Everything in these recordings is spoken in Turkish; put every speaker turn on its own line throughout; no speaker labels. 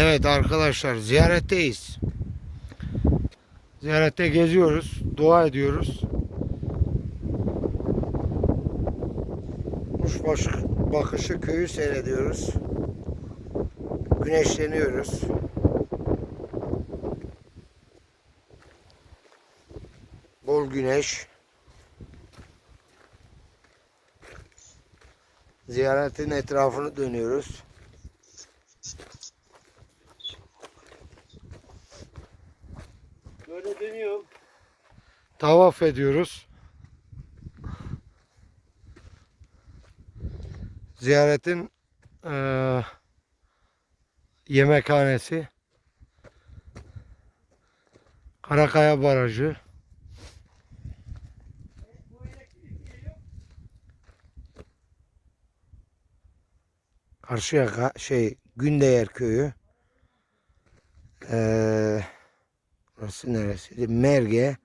Evet arkadaşlar ziyaretteyiz. Ziyarette geziyoruz, dua ediyoruz. Kuş başı, bakışı köyü seyrediyoruz. Güneşleniyoruz. Bol güneş. Ziyaretin etrafını dönüyoruz.
Böyle dönüyorum.
Tavaf ediyoruz. Ziyaretin eee, yemekhanesi. Karakaya Barajı. Karşıyaka şey Gündeyer köyü. Eee Burası neresiydi? Merge,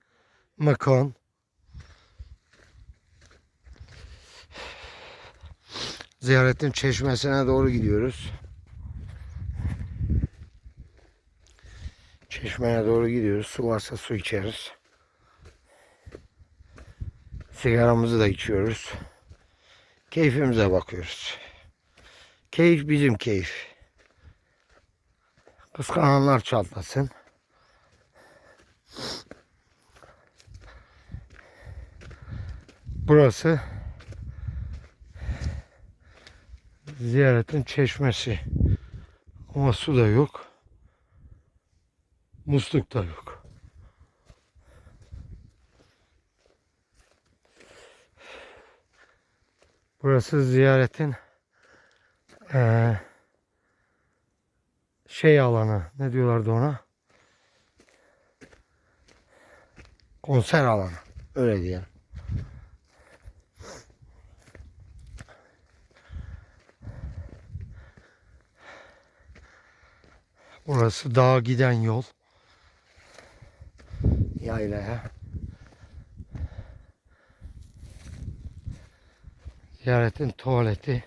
Makon. Ziyaretin çeşmesine doğru gidiyoruz. Çeşmeye doğru gidiyoruz. Su varsa su içeriz. Sigaramızı da içiyoruz. Keyfimize bakıyoruz. Keyif bizim keyif. Kıskananlar çatlasın. Burası ziyaretin çeşmesi. Ama su da yok. Musluk da yok. Burası ziyaretin eee, şey alanı. Ne diyorlardı ona? Konser alanı. Öyle diyelim. Burası dağa giden yol. Yaylaya. Ziyaretin tuvaleti.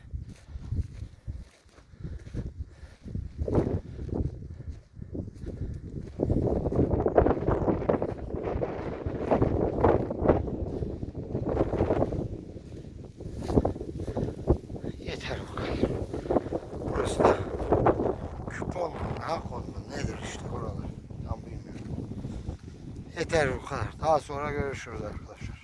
Yeter bu. Burası da Hakon mu nedir işte buralar. Tam bilmiyorum. Yeter bu kadar. Daha sonra görüşürüz arkadaşlar.